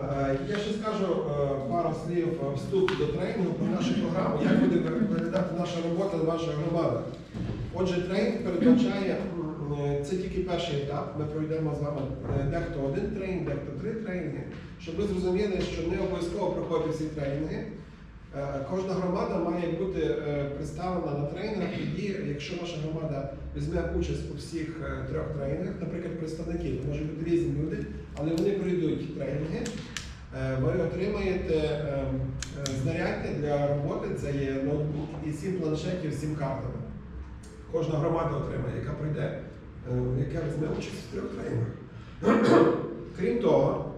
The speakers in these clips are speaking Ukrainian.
Е, Я ще скажу е, пару слів вступ до тренінгу про нашу програму, як буде виглядати наша робота, ваша громада. Отже, тренінг передбачає, е, це тільки перший етап. Ми пройдемо з вами дехто один тренінг, дехто три тренінги, щоб ви зрозуміли, що не обов'язково проходити всі тренінги. Кожна громада має бути представлена на тренінгах тоді, якщо ваша громада візьме участь у всіх е, трьох тренінгах, наприклад, представників, можуть бути різні люди, але вони пройдуть тренінги. Е, Ви отримаєте е, е, знаряддя для роботи, це є ноутбук і сім планшетів сім картами. Кожна громада отримає, яка пройде, е, яка візьме участь в трьох тренінгах. Крім того,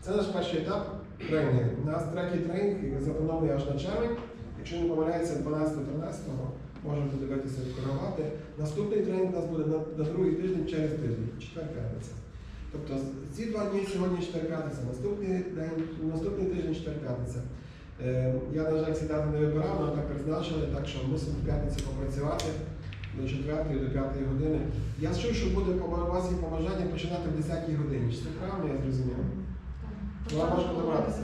це наш перший етап тренінгу. У нас третій тренінг запланований аж на червень. Якщо не помиляється, 12-13 можемо подивитися відкоригувати. Наступний тренінг у нас буде на, на другий тиждень через тиждень, четвер п'ятниця. Тобто ці два дні сьогодні четвер п'ятниця, наступний день, наступний тиждень четвер п'ятниця. Е, я, на жаль, ці дати не вибирав, але так призначили, так що мусимо в п'ятницю попрацювати до 4 до 5 години. Я чув, що буде у вас є побажання починати в 10 годині. Чи це правильно, я зрозумів? Можна добратися.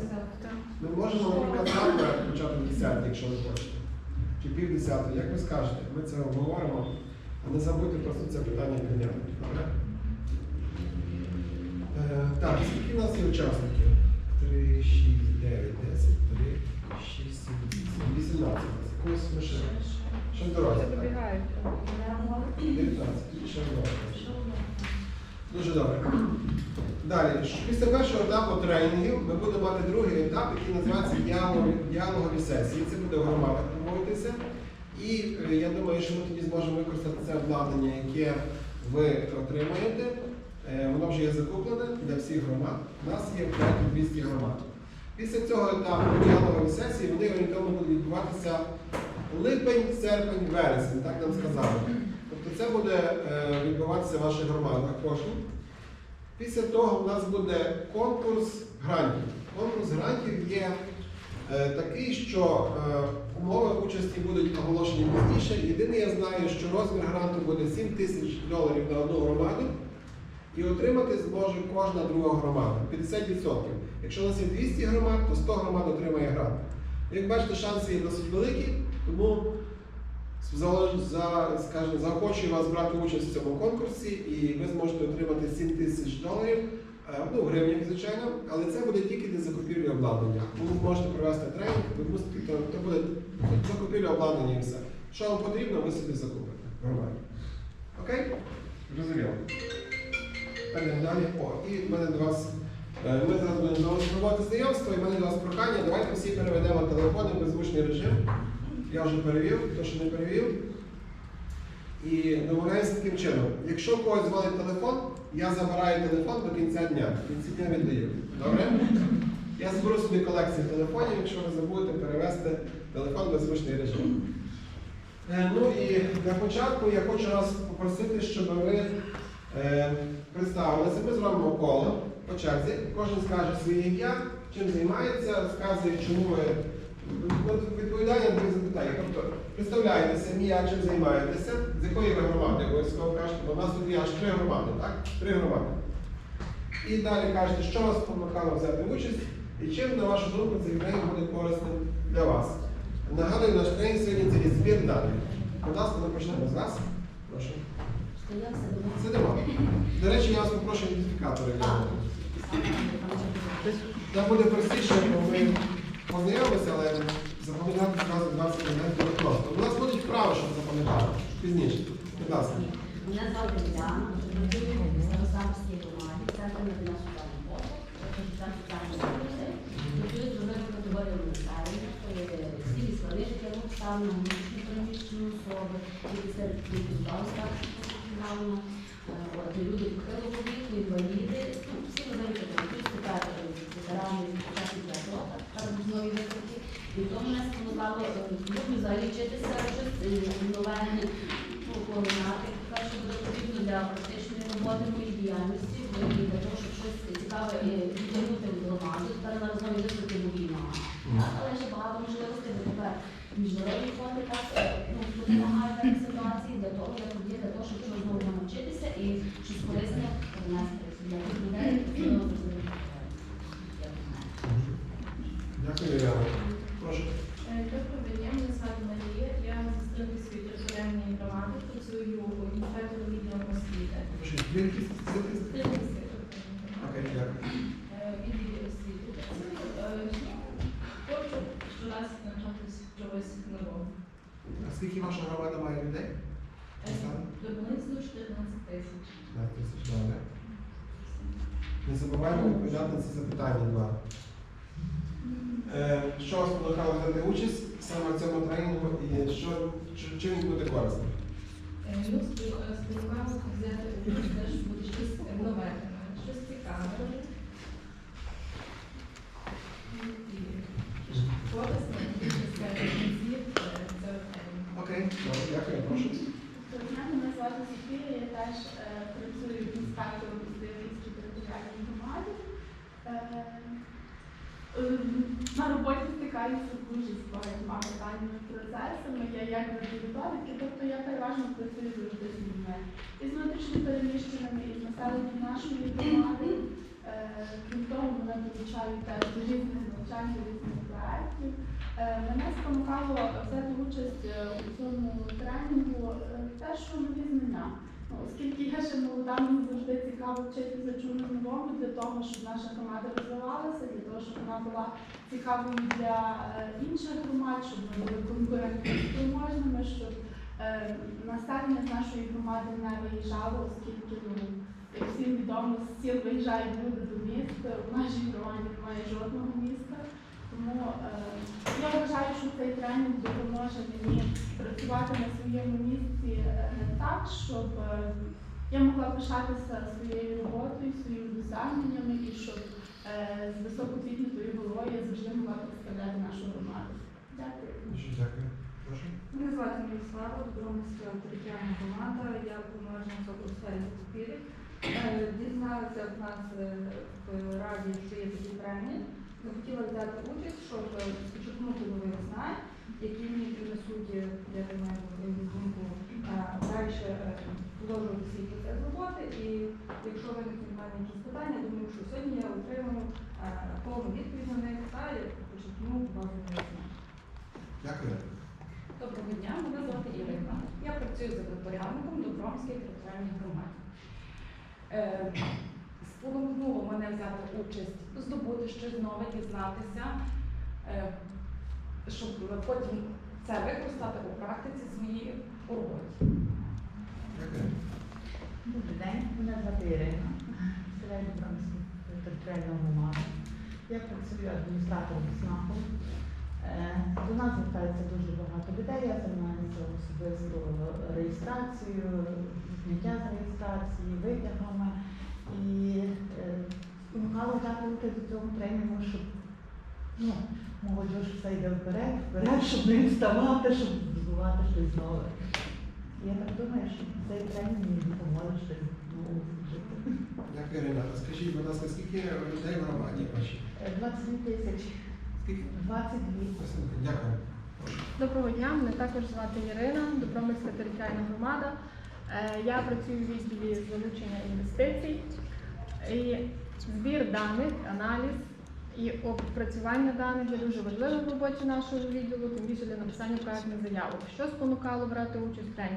Ми можемо, наприклад, завтра почати в 10, якщо ви хочете. Чи пів 10, як ви скажете, ми це обговоримо. А не забудьте просто це питання підняти. Е, так, скільки в нас є учасників? 3, 6, 9, 10, 3, 6, 7, 8, 18. Когось ми ще, ще дорозі. так? Добігають. 19, ще дорозі. Дуже добре. Далі, після першого етапу тренінгів ми будемо мати другий етап, який називається діалогові, сесії. Це буде в громадах. І е, я думаю, що ми тоді зможемо використати це обладнання, яке ви отримаєте. Е, Воно вже є закуплене для всіх громад. У нас є в проєкті 200 громад. Після цього етапу діалогові сесії вони орієнтовно будуть відбуватися липень, серпень, вересень, так нам сказали. Тобто це буде е, відбуватися в ваших громадах кожен. Після того в нас буде конкурс грантів. Конкурс грантів є такий, що умови участі будуть оголошені пізніше. Єдине, я знаю, що розмір гранту буде 7 тисяч доларів на одну громаду. І отримати зможе кожна друга громада 50%. Якщо у нас є 200 громад, то 100 громад отримає грант. Як бачите, шанси є досить великі, тому скажімо, заохочую вас брати участь в цьому конкурсі, і ви зможете отримати 7 тисяч доларів, ну, в гривнях, звичайно, але це буде тільки для закупівлі обладнання. Ви можете провести тренінг, ви мусите, то, то буде закупівля обладнання і все. Що вам потрібно, ви собі закупите. Нормально. Окей? Зрозуміло. Перейдемо далі. О, і в мене до вас. е, Ми зараз будемо проводити знайомство, і в мене до вас прохання. Давайте всі переведемо телефони в беззвучний режим. Я вже перевів, хто ще не перевів. І домовляюся таким чином. Якщо когось дзвонить телефон, я забираю телефон до кінця дня. В кінці дня віддаю. Добре? Я зберу собі колекцію телефонів, якщо ви забудете перевести телефон в беззвучний режим. Е, Ну і для початку я хочу вас попросити, щоб ви е, представилися. Ми зробимо коло по черзі. Кожен скаже своє ім'я, чим займається, розказує, чому ви От відповідання на запитання. Тобто, представляєтеся, ім'я, чим займаєтеся, з якої ви громади обов'язково кажете, бо в нас тут є аж три громади, так? Три громади. І далі кажете, що вас спонукало взяти участь і чим, на вашу думку, цей тренінг буде корисним для вас. Нагадую, наш тренінг сьогодні це є збір даних. Будь ласка, ми почнемо з вас. Прошу. Сидимо. До речі, я вас попрошу ідентифікатори. Це буде простіше, бо ми познайомилися, але запам'ятати зразу 20 хвилин буде просто. У нас будуть вправи, щоб запам'ятати. Пізніше. Будь ласка. Мене звати Діана, працюю в Старосамській віку, інваліди, ну, всі нові категорії, тепер ветерани учасники АТО, зараз нові виклики. І в тому мене е, люблю взагалі вчитися щось е, ну, координати, перше буде потрібно для практичної роботи моєї діяльності, для того, щоб щось цікаве е, відтягнути в громаду. Тепер на розмові бо війна. Але ще багато можливостей, бо тепер міжнародні фонди так е, ну, допомагають в ситуації для того, як для того, щоб чогось нового навчитися і щось корисне принести для тих людей, які цього розуміють. Дякую. Скільки ваша громада має людей? Приблизно 14 тисяч. 15 тисяч добре. Не забуваємо відповідати на ці запитання два. Е, що спонукало взяти участь саме в цьому тренінгу і що, чи- чим він буде корисним? Ну, сподіваємося взяти участь, теж буде щось нове, щось цікаве. І Корисне, якісь кінців цього тренінгу. Добре, дякую, прошу. Мене звати Софія, я теж е, працюю інспектором у Здивівській територіальній громаді. Е, е, на роботі стикаюся дуже з багатьма питаннями процесами. Я як методики, тобто я переважно працюю завжди з людьми. Із внутрішньо переміщеними, із населенням нашої громади. Е, Крім того, мене долучають теж до різних навчань, різних проєктів. Е, Мене спонукало взяти участь е, у цьому тренінгу е, те, що нові знання. Ну, Оскільки я ще молода, мені завжди цікаво вчитися чомусь новому для того, щоб наша громада розвивалася, для того, щоб вона була цікавою для інших громад, щоб ми були конкурентними, щоб населення з нашої громади не виїжджало, оскільки ну, як всім відомо, з сіл виїжджають люди до міст. У нашій громаді немає жодного міста. Тому е, я вважаю, що цей тренінг допоможе мені працювати на своєму місці е, так, щоб е, я могла пишатися своєю роботою, своїми досягненнями і щоб е, з високопіднятою головою я завжди могла представляти нашу громаду. Дякую. Дуже дякую. Мене звати Мірослава, Добромська територіальна громада, я повноважена особа у сфері закупівель. Дізналася в нас в раді, що є такі премії. Захотіла взяти участь, щоб підчеркнути новий знань, які мені принесуть, я думаю, думку, е, далі е, продовжувати свій процес роботи. І якщо виникнуть в мене якісь питання, думаю, що сьогодні я отримаю е, повну відповідь на них та базу нових знань. Дякую. Доброго дня, мене звати Ірина. Я працюю за порядником Добромській територіальній громаді. Е, Спонукнуло мене взяти участь, здобути щось нове, дізнатися, е, щоб потім це використати у практиці своїй у роботі. Добрий день, мене звати Ірина, селяю Добромську територіальну громаду. Я працюю адміністратором СНАПу. Е, До нас звертається дуже багато людей, я займаюся особисто реєстрацією, зняття з реєстрації, витягами. І е, спонукала взяти участь у цьому тренінгу, щоб ну, молодь все йде вперед, вперед, щоб не відставати, щоб здобувати щось нове. Я так думаю, що цей тренінг мені допоможе щось нове жити. Дякую, Ірина. Скажіть, будь ласка, скільки людей в громаді вашій? Е, 22 тисячі. Скільки? 22. Дякую. Доброго дня, мене також звати Ірина, Добромирська територіальна громада. Е, Я працюю в відділі залучення інвестицій. І збір даних, аналіз і опрацювання даних є дуже важливим в роботі нашого відділу, тим більше для написання проектних заявок. Що спонукало брати участь в?